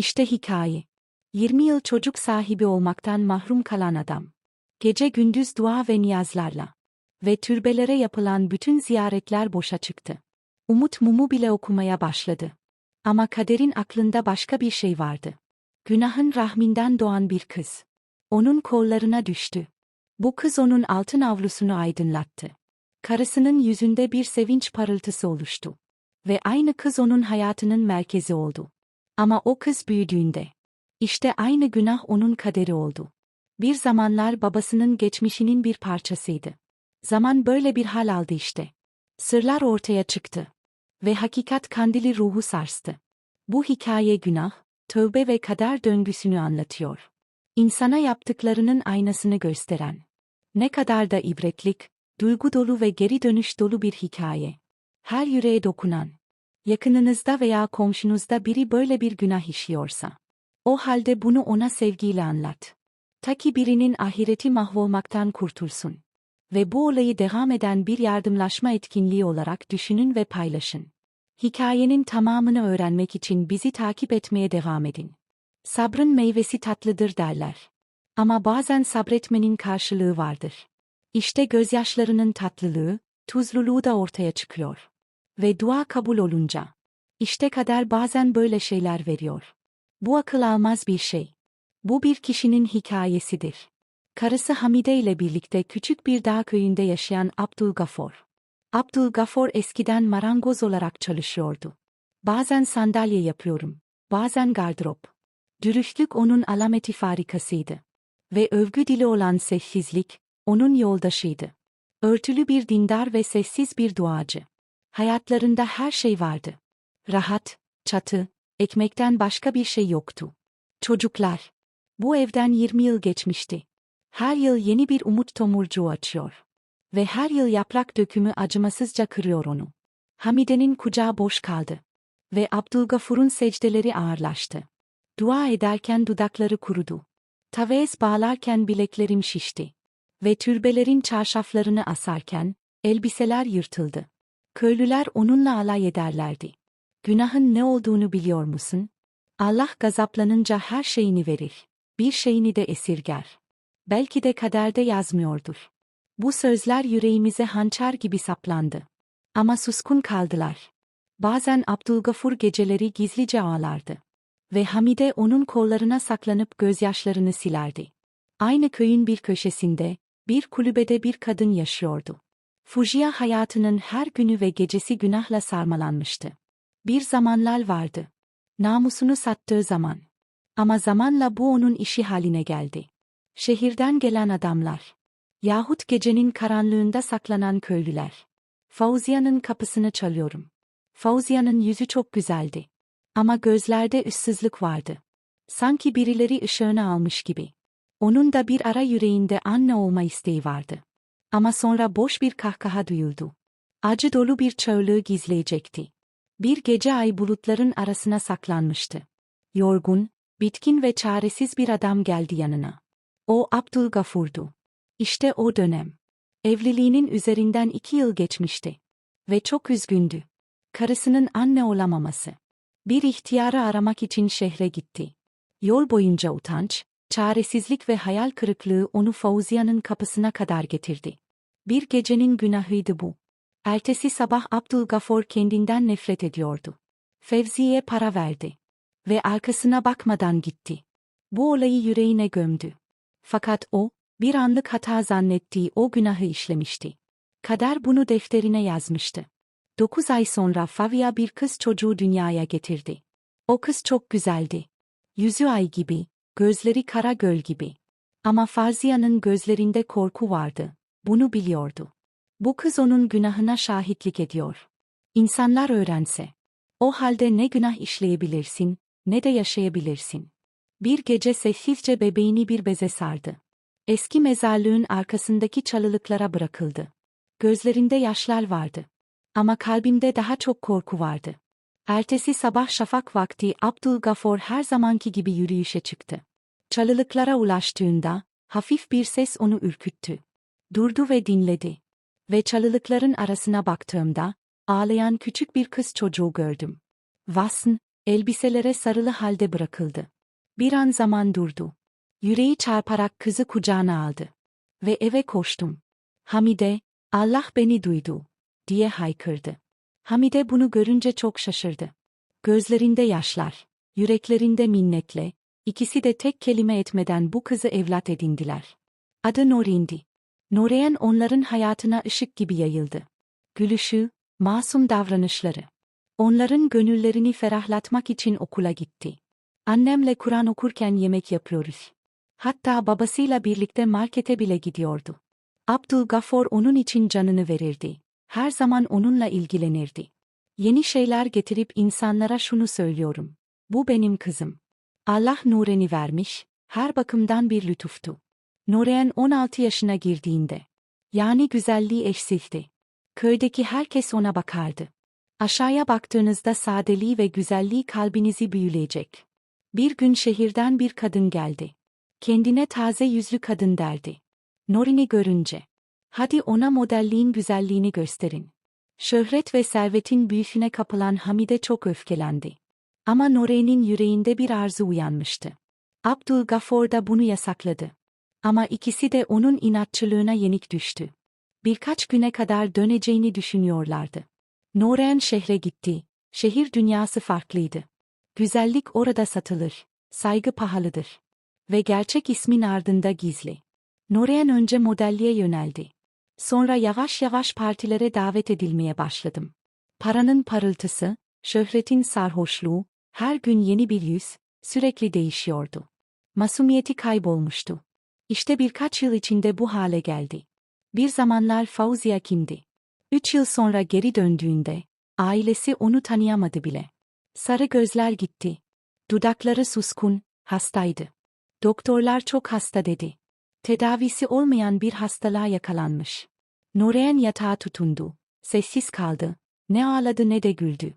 İşte hikaye. 20 yıl çocuk sahibi olmaktan mahrum kalan adam. Gece gündüz dua ve niyazlarla. Ve türbelere yapılan bütün ziyaretler boşa çıktı. Umut mumu bile okumaya başladı. Ama kaderin aklında başka bir şey vardı. Günahın rahminden doğan bir kız. Onun kollarına düştü. Bu kız onun altın avlusunu aydınlattı. Karısının yüzünde bir sevinç parıltısı oluştu. Ve aynı kız onun hayatının merkezi oldu. Ama o kız büyüdüğünde. işte aynı günah onun kaderi oldu. Bir zamanlar babasının geçmişinin bir parçasıydı. Zaman böyle bir hal aldı işte. Sırlar ortaya çıktı. Ve hakikat kandili ruhu sarstı. Bu hikaye günah, tövbe ve kader döngüsünü anlatıyor. İnsana yaptıklarının aynasını gösteren. Ne kadar da ibretlik, duygu dolu ve geri dönüş dolu bir hikaye. Her yüreğe dokunan. Yakınınızda veya komşunuzda biri böyle bir günah işiyorsa. O halde bunu ona sevgiyle anlat. Ta ki birinin ahireti mahvolmaktan kurtulsun. Ve bu olayı devam eden bir yardımlaşma etkinliği olarak düşünün ve paylaşın. Hikayenin tamamını öğrenmek için bizi takip etmeye devam edin. Sabrın meyvesi tatlıdır derler. Ama bazen sabretmenin karşılığı vardır. İşte gözyaşlarının tatlılığı, tuzluluğu da ortaya çıkıyor. Ve dua kabul olunca. İşte kader bazen böyle şeyler veriyor. Bu akıl almaz bir şey. Bu bir kişinin hikayesidir. Karısı Hamide ile birlikte küçük bir dağ köyünde yaşayan Abdülgafor. Abdülgafor eskiden marangoz olarak çalışıyordu. Bazen sandalye yapıyorum, bazen gardırop. Dürüstlük onun alameti farikasıydı. Ve övgü dili olan sessizlik, onun yoldaşıydı. Örtülü bir dindar ve sessiz bir duacı. Hayatlarında her şey vardı. Rahat, çatı, ekmekten başka bir şey yoktu. Çocuklar. Bu evden 20 yıl geçmişti. Her yıl yeni bir umut tomurcuğu açıyor. Ve her yıl yaprak dökümü acımasızca kırıyor onu. Hamide'nin kucağı boş kaldı. Ve Abdülgafur'un secdeleri ağırlaştı. Dua ederken dudakları kurudu. Tavez bağlarken bileklerim şişti. Ve türbelerin çarşaflarını asarken, elbiseler yırtıldı. Köylüler onunla alay ederlerdi. Günahın ne olduğunu biliyor musun? Allah gazaplanınca her şeyini verir. Bir şeyini de esirger. Belki de kaderde yazmıyordur. Bu sözler yüreğimize hançer gibi saplandı. Ama suskun kaldılar. Bazen Abdülgafur geceleri gizlice ağlardı. Ve Hamide onun kollarına saklanıp gözyaşlarını silerdi. Aynı köyün bir köşesinde, bir kulübede bir kadın yaşıyordu. Fujia hayatının her günü ve gecesi günahla sarmalanmıştı. Bir zamanlar vardı. Namusunu sattığı zaman. Ama zamanla bu onun işi haline geldi. Şehirden gelen adamlar. Yahut gecenin karanlığında saklanan köylüler. Fauzia'nın kapısını çalıyorum. Fauzia'nın yüzü çok güzeldi. Ama gözlerde üssüzlük vardı. Sanki birileri ışığını almış gibi. Onun da bir ara yüreğinde anne olma isteği vardı. Ama sonra boş bir kahkaha duyuldu. Acı dolu bir çığlığı gizleyecekti. Bir gece ay bulutların arasına saklanmıştı. Yorgun, bitkin ve çaresiz bir adam geldi yanına. O Abdülgafur'du. İşte o dönem. Evliliğinin üzerinden iki yıl geçmişti. Ve çok üzgündü. Karısının anne olamaması. Bir ihtiyarı aramak için şehre gitti. Yol boyunca utanç, çaresizlik ve hayal kırıklığı onu Fauzia'nın kapısına kadar getirdi. Bir gecenin günahıydı bu. Ertesi sabah Abdülgafor kendinden nefret ediyordu. Fevzi'ye para verdi. Ve arkasına bakmadan gitti. Bu olayı yüreğine gömdü. Fakat o, bir anlık hata zannettiği o günahı işlemişti. Kader bunu defterine yazmıştı. Dokuz ay sonra Favia bir kız çocuğu dünyaya getirdi. O kız çok güzeldi. Yüzü ay gibi, gözleri kara göl gibi. Ama Farzia'nın gözlerinde korku vardı. Bunu biliyordu. Bu kız onun günahına şahitlik ediyor. İnsanlar öğrense. O halde ne günah işleyebilirsin, ne de yaşayabilirsin. Bir gece sessizce bebeğini bir beze sardı. Eski mezarlığın arkasındaki çalılıklara bırakıldı. Gözlerinde yaşlar vardı. Ama kalbimde daha çok korku vardı. Ertesi sabah şafak vakti Abdülgafor her zamanki gibi yürüyüşe çıktı. Çalılıklara ulaştığında, hafif bir ses onu ürküttü. Durdu ve dinledi. Ve çalılıkların arasına baktığımda, ağlayan küçük bir kız çocuğu gördüm. Vasn, Elbiselere sarılı halde bırakıldı. Bir an zaman durdu. Yüreği çarparak kızı kucağına aldı. Ve eve koştum. Hamide, Allah beni duydu, diye haykırdı. Hamide bunu görünce çok şaşırdı. Gözlerinde yaşlar, yüreklerinde minnetle, ikisi de tek kelime etmeden bu kızı evlat edindiler. Adı Norin'di. Noreyen onların hayatına ışık gibi yayıldı. Gülüşü, masum davranışları. Onların gönüllerini ferahlatmak için okula gitti. Annemle Kur'an okurken yemek yapıyoruz. Hatta babasıyla birlikte markete bile gidiyordu. Abdülgaffor onun için canını verirdi. Her zaman onunla ilgilenirdi. Yeni şeyler getirip insanlara şunu söylüyorum. Bu benim kızım. Allah Nuren'i vermiş, her bakımdan bir lütuftu. Nuren 16 yaşına girdiğinde. Yani güzelliği eşsizdi. Köydeki herkes ona bakardı. Aşağıya baktığınızda sadeliği ve güzelliği kalbinizi büyüleyecek. Bir gün şehirden bir kadın geldi. Kendine taze yüzlü kadın derdi. Norin'i görünce. Hadi ona modelliğin güzelliğini gösterin. Şöhret ve servetin büyüsüne kapılan Hamide çok öfkelendi. Ama Nore'nin yüreğinde bir arzu uyanmıştı. Abdülgaffor da bunu yasakladı. Ama ikisi de onun inatçılığına yenik düştü. Birkaç güne kadar döneceğini düşünüyorlardı. Noren şehre gitti. Şehir dünyası farklıydı. Güzellik orada satılır. Saygı pahalıdır. Ve gerçek ismin ardında gizli. Noren önce modelliğe yöneldi. Sonra yavaş yavaş partilere davet edilmeye başladım. Paranın parıltısı, şöhretin sarhoşluğu, her gün yeni bir yüz, sürekli değişiyordu. Masumiyeti kaybolmuştu. İşte birkaç yıl içinde bu hale geldi. Bir zamanlar Fauzia kimdi? Üç yıl sonra geri döndüğünde, ailesi onu tanıyamadı bile. Sarı gözler gitti. Dudakları suskun, hastaydı. Doktorlar çok hasta dedi. Tedavisi olmayan bir hastalığa yakalanmış. Nureyen yatağa tutundu. Sessiz kaldı. Ne ağladı ne de güldü.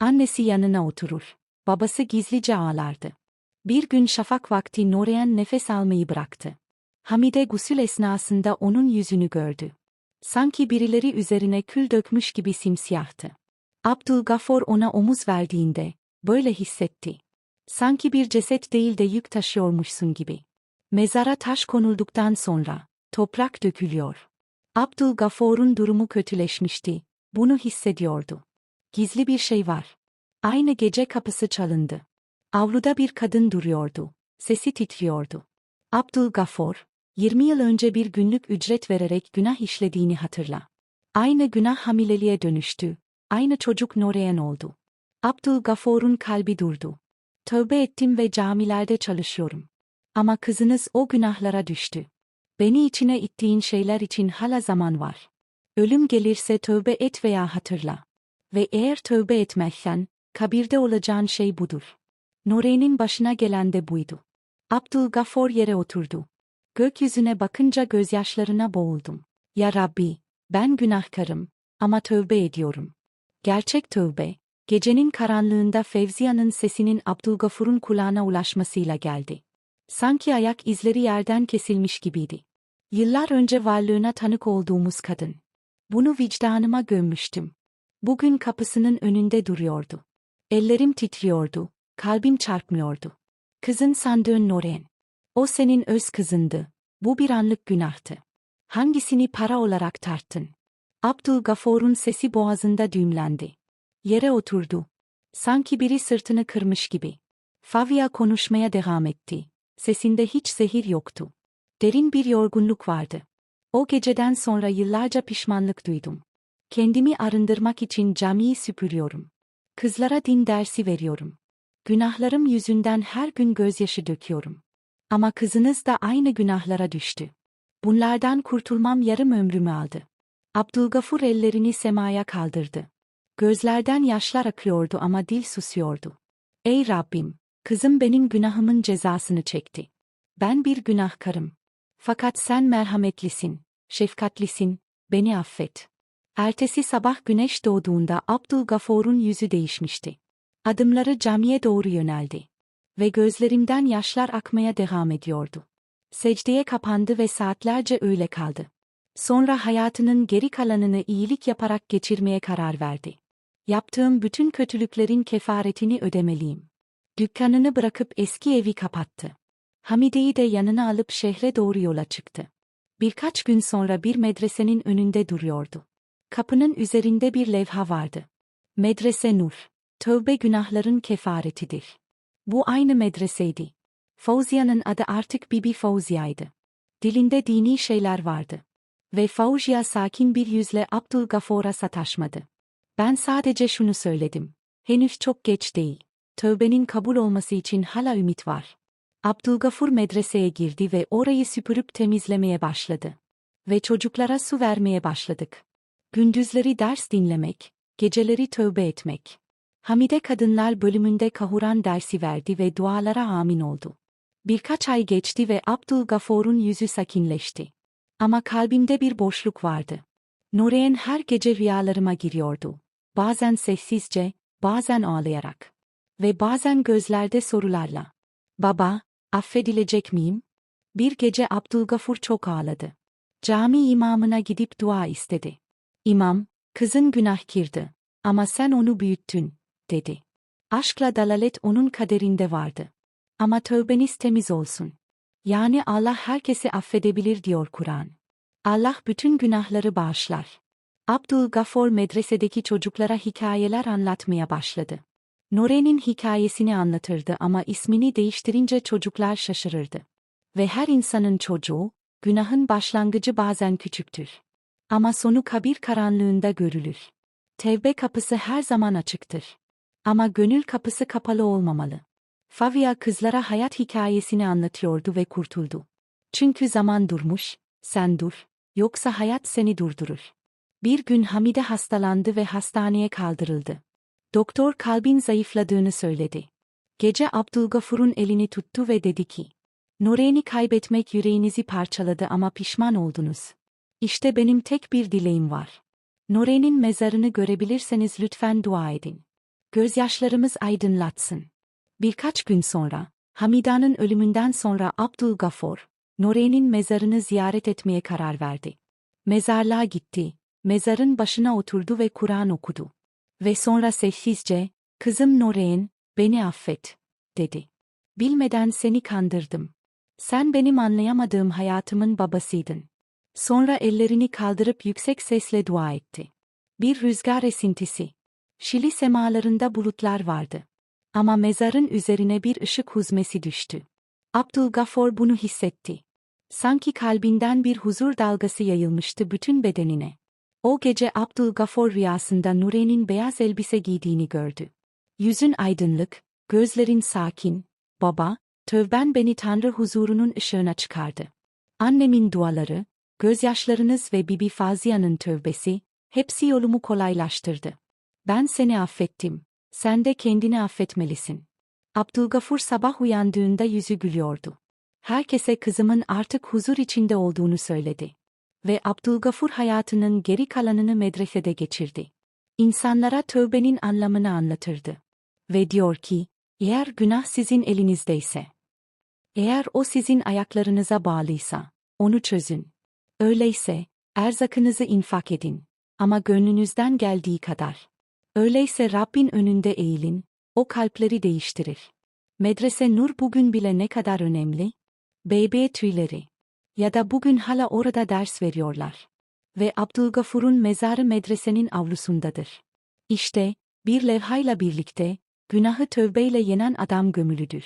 Annesi yanına oturur. Babası gizlice ağlardı. Bir gün şafak vakti Nureyen nefes almayı bıraktı. Hamide gusül esnasında onun yüzünü gördü. Sanki birileri üzerine kül dökmüş gibi simsiyahtı. Abdülgaffor ona omuz verdiğinde, böyle hissetti. Sanki bir ceset değil de yük taşıyormuşsun gibi. Mezara taş konulduktan sonra, toprak dökülüyor. Abdülgaffor'un durumu kötüleşmişti, bunu hissediyordu. Gizli bir şey var. Aynı gece kapısı çalındı. Avluda bir kadın duruyordu. Sesi titriyordu. Abdülgaffor, 20 yıl önce bir günlük ücret vererek günah işlediğini hatırla. Aynı günah hamileliğe dönüştü. Aynı çocuk Noreyen oldu. Abdülgaffor'un kalbi durdu. Tövbe ettim ve camilerde çalışıyorum. Ama kızınız o günahlara düştü. Beni içine ittiğin şeyler için hala zaman var. Ölüm gelirse tövbe et veya hatırla. Ve eğer tövbe etmezsen, kabirde olacağın şey budur. Nore'nin başına gelen de buydu. Abdülgaffor yere oturdu. Gökyüzüne bakınca gözyaşlarına boğuldum. Ya Rabbi, ben günahkarım ama tövbe ediyorum. Gerçek tövbe, gecenin karanlığında Fevziya'nın sesinin Abdülgafur'un kulağına ulaşmasıyla geldi. Sanki ayak izleri yerden kesilmiş gibiydi. Yıllar önce varlığına tanık olduğumuz kadın. Bunu vicdanıma gömmüştüm. Bugün kapısının önünde duruyordu. Ellerim titriyordu, kalbim çarpmıyordu. Kızın sandığın Noren. O senin öz kızındı. Bu bir anlık günahtı. Hangisini para olarak tarttın? Abdülgaffor'un sesi boğazında düğümlendi. Yere oturdu. Sanki biri sırtını kırmış gibi. Favia konuşmaya devam etti. Sesinde hiç zehir yoktu. Derin bir yorgunluk vardı. O geceden sonra yıllarca pişmanlık duydum. Kendimi arındırmak için camiyi süpürüyorum. Kızlara din dersi veriyorum. Günahlarım yüzünden her gün gözyaşı döküyorum. Ama kızınız da aynı günahlara düştü. Bunlardan kurtulmam yarım ömrümü aldı. Abdülgafur ellerini semaya kaldırdı. Gözlerden yaşlar akıyordu ama dil susuyordu. Ey Rabbim, kızım benim günahımın cezasını çekti. Ben bir günahkarım. Fakat sen merhametlisin, şefkatlisin, beni affet. Ertesi sabah güneş doğduğunda Abdülgafur'un yüzü değişmişti. Adımları camiye doğru yöneldi. Ve gözlerimden yaşlar akmaya devam ediyordu. Secdeye kapandı ve saatlerce öyle kaldı. Sonra hayatının geri kalanını iyilik yaparak geçirmeye karar verdi. Yaptığım bütün kötülüklerin kefaretini ödemeliyim. Dükkanını bırakıp eski evi kapattı. Hamide'yi de yanına alıp şehre doğru yola çıktı. Birkaç gün sonra bir medresenin önünde duruyordu. Kapının üzerinde bir levha vardı. Medrese Nur. Tövbe günahların kefaretidir. Bu aynı medreseydi. Fauzia'nın adı artık Bibi Fauzia'ydı. Dilinde dini şeyler vardı. Ve Fauzia sakin bir yüzle Abdülgafur'a sataşmadı. Ben sadece şunu söyledim. Henüz çok geç değil. Tövbenin kabul olması için hala ümit var. Abdülgafur medreseye girdi ve orayı süpürüp temizlemeye başladı. Ve çocuklara su vermeye başladık. Gündüzleri ders dinlemek, geceleri tövbe etmek. Hamide Kadınlar bölümünde kahuran dersi verdi ve dualara amin oldu. Birkaç ay geçti ve Abdülgafur'un yüzü sakinleşti. Ama kalbimde bir boşluk vardı. Nureyen her gece rüyalarıma giriyordu. Bazen sessizce, bazen ağlayarak. Ve bazen gözlerde sorularla. Baba, affedilecek miyim? Bir gece Abdülgafur çok ağladı. Cami imamına gidip dua istedi. İmam, kızın günahkirdi. Ama sen onu büyüttün, dedi. Aşkla dalalet onun kaderinde vardı. Ama tövbeniz temiz olsun. Yani Allah herkesi affedebilir diyor Kur'an. Allah bütün günahları bağışlar. Abdülgafur medresedeki çocuklara hikayeler anlatmaya başladı. Nore'nin hikayesini anlatırdı ama ismini değiştirince çocuklar şaşırırdı. Ve her insanın çocuğu, günahın başlangıcı bazen küçüktür. Ama sonu kabir karanlığında görülür. Tevbe kapısı her zaman açıktır. Ama gönül kapısı kapalı olmamalı. Favia kızlara hayat hikayesini anlatıyordu ve kurtuldu. Çünkü zaman durmuş, sen dur, yoksa hayat seni durdurur. Bir gün Hamide hastalandı ve hastaneye kaldırıldı. Doktor kalbin zayıfladığını söyledi. Gece Abdülgafur'un elini tuttu ve dedi ki, Nureyn'i kaybetmek yüreğinizi parçaladı ama pişman oldunuz. İşte benim tek bir dileğim var. Nureyn'in mezarını görebilirseniz lütfen dua edin. Gözyaşlarımız aydınlatsın. Birkaç gün sonra, Hamida'nın ölümünden sonra Abdülgafur, Nureyn'in mezarını ziyaret etmeye karar verdi. Mezarlığa gitti, mezarın başına oturdu ve Kur'an okudu. Ve sonra sessizce, kızım Nureyn, beni affet, dedi. Bilmeden seni kandırdım. Sen benim anlayamadığım hayatımın babasıydın. Sonra ellerini kaldırıp yüksek sesle dua etti. Bir rüzgar esintisi. Şili semalarında bulutlar vardı. Ama mezarın üzerine bir ışık huzmesi düştü. Abdülgafur bunu hissetti. Sanki kalbinden bir huzur dalgası yayılmıştı bütün bedenine. O gece Abdülgafur rüyasında Nure'nin beyaz elbise giydiğini gördü. Yüzün aydınlık, gözlerin sakin, baba, tövben beni Tanrı huzurunun ışığına çıkardı. Annemin duaları, gözyaşlarınız ve Bibi Fazia'nın tövbesi, hepsi yolumu kolaylaştırdı. Ben seni affettim, sen de kendini affetmelisin. Abdülgafur sabah uyandığında yüzü gülüyordu. Herkese kızımın artık huzur içinde olduğunu söyledi. Ve Abdülgafur hayatının geri kalanını medresede geçirdi. İnsanlara tövbenin anlamını anlatırdı. Ve diyor ki, eğer günah sizin elinizdeyse, eğer o sizin ayaklarınıza bağlıysa, onu çözün. Öyleyse, erzakınızı infak edin. Ama gönlünüzden geldiği kadar. Öyleyse Rabbin önünde eğilin, o kalpleri değiştirir. Medrese Nur bugün bile ne kadar önemli? BB tüyleri. Ya da bugün hala orada ders veriyorlar. Ve Abdülgafur'un mezarı medresenin avlusundadır. İşte, bir levhayla birlikte, günahı tövbeyle yenen adam gömülüdür.